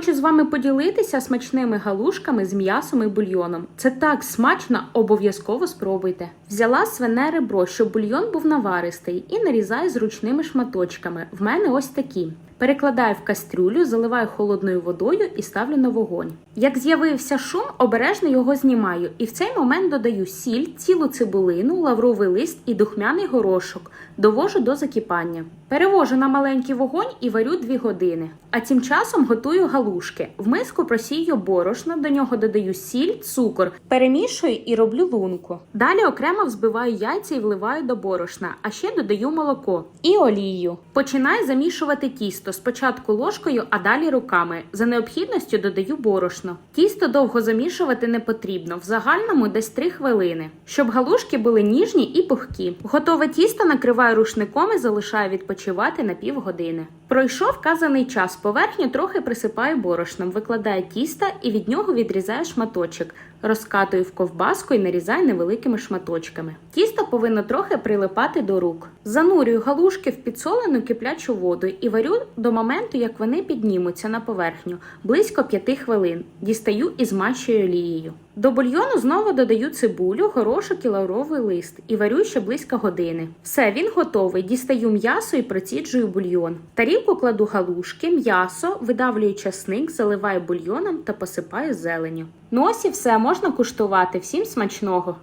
Хочу з вами поділитися смачними галушками з м'ясом і бульйоном. Це так смачно, обов'язково спробуйте. Взяла свине ребро, щоб бульйон був наваристий, і нарізаю зручними шматочками. В мене ось такі. Перекладаю в кастрюлю, заливаю холодною водою і ставлю на вогонь. Як з'явився шум, обережно його знімаю, і в цей момент додаю сіль, цілу цибулину, лавровий лист і духмяний горошок. Довожу до закипання. Перевожу на маленький вогонь і варю 2 години. А тим часом готую галушки. В миску просію борошно, до нього додаю сіль, цукор, перемішую і роблю лунку. Далі окремо взбиваю яйця і вливаю до борошна, а ще додаю молоко і олію. Починаю замішувати тісто спочатку ложкою, а далі руками. За необхідністю додаю борошно. Тісто довго замішувати не потрібно, в загальному десь 3 хвилини, щоб галушки були ніжні і пухкі. Готове тісто накриваю рушником і залишаю відпочивати на півгодини. Пройшов вказаний час. Поверхню трохи присипаю борошном, викладаю тісто і від нього відрізаю шматочок, розкатую в ковбаску і нарізаю невеликими шматочками. Тісто повинно трохи прилипати до рук. Занурюю галушки в підсолену киплячу воду і варю до моменту, як вони піднімуться на поверхню, близько 5 хвилин. Дістаю і змащую олією. До бульйону знову додаю цибулю, горошок і лавровий лист і варю ще близько години. Все, він готовий. Дістаю м'ясо і проціджую бульйон. В тарілку кладу галушки, м'ясо, видавлюю часник, заливаю бульйоном та посипаю зеленню. Ну ось і все можна куштувати. Всім смачного!